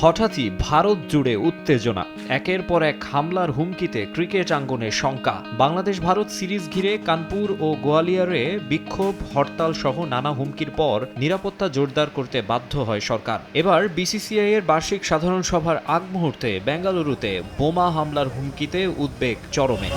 হঠাৎই ভারত জুড়ে উত্তেজনা। একের পর এক হামলার হুমকিতে ক্রিকেট আঙ্গনে শঙ্কা। বাংলাদেশ ভারত সিরিজ ঘিরে কানপুর ও গোয়ালিয়রে বিক্ষোভ, হরতাল সহ নানা হুমকির পর নিরাপত্তা জোরদার করতে বাধ্য হয় সরকার। এবার বিসিসিআই এর বার্ষিক সাধারণ সভার আগ মুহূর্তে বেঙ্গালুরুতে বোমা হামলার হুমকিতে উদ্বেগ চরমে।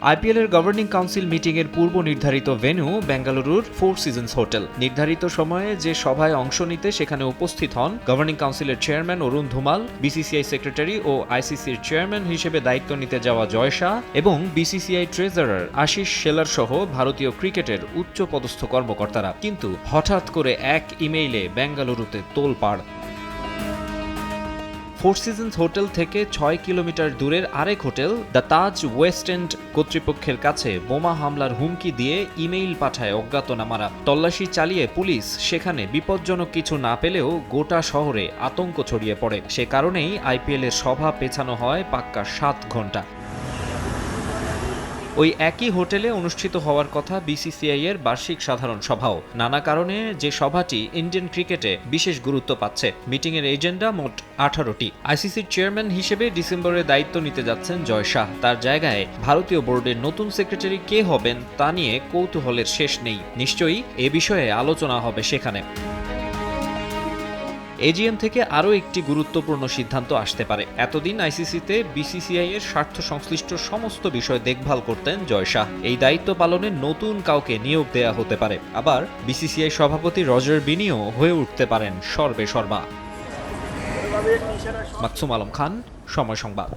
আইপিএল এর গভর্নিং কাউন্সিল মিটিং এর পূর্ব নির্ধারিত ভেন্যু বেঙ্গালুরুর ফোর সিজনস হোটেল নির্ধারিত সময়ে যে সভায় অংশ নিতে সেখানে উপস্থিত হন গভর্নিং কাউন্সিলের chairman Arun Dhumal BCCI secretary ও আইসিসির চেয়ারম্যান হিসেবে দায়িত্ব নিতে যাওয়া জয় শাহ এবং বিসিসিআই ট্রেজারার আশিস শেলার সহ ভারতীয় ক্রিকেটের উচ্চ পদস্থ কর্মকর্তারা। কিন্তু হঠাৎ করে এক ইমেইলে বেঙ্গালুরুতে তোলপাড় ফোর সিজনস হোটেল থেকে ছয় কিলোমিটার দূরের আরেক hotel, the Taj west end কর্তৃপক্ষের কাছে বোমা হামলার হুমকি দিয়ে ইমেইল পাঠায় অজ্ঞাতনামারা। তল্লাশি চালিয়ে পুলিশ সেখানে বিপজ্জনক কিছু না পেলেও গোটা শহরে আতঙ্ক ছড়িয়ে পড়ে। সে কারণেই আইপিএলের সভা পেছানো হয় পাক্কা সাত ঘণ্টা ওই একই হোটেলে অনুষ্ঠিত হওয়ার কথা বিসিসিআই এর বার্ষিক সাধারণ সভাও। নানা কারণে যে সভাটি ইন্ডিয়ান ক্রিকেটে বিশেষ গুরুত্ব পাচ্ছে। মিটিং এর এজেন্ডা মোট আঠারোটি। আইসিসির চেয়ারম্যান হিসেবে ডিসেম্বরে দায়িত্ব নিতে যাচ্ছেন জয় শাহ। তার জায়গায় ভারতীয় বোর্ডের নতুন সেক্রেটারি কে হবেন তা নিয়ে কৌতূহলের শেষ নেই। নিশ্চয়ই এ বিষয়ে আলোচনা হবে সেখানে। এজিএম থেকে আরও একটি গুরুত্বপূর্ণ সিদ্ধান্ত আসতে পারে। এতদিন আইসিসিতে বিসিসিআই এর স্বার্থ সংশ্লিষ্ট সমস্ত বিষয় দেখভাল করতেন জয় শাহ। এই দায়িত্ব পালনে নতুন কাউকে নিয়োগ দেয়া হতে পারে। আবার বিসিসিআই সভাপতি রজার বিনিও হয়ে উঠতে পারেন সর্বে সর্বা মাকসুম আলম খান, সময় সংবাদ।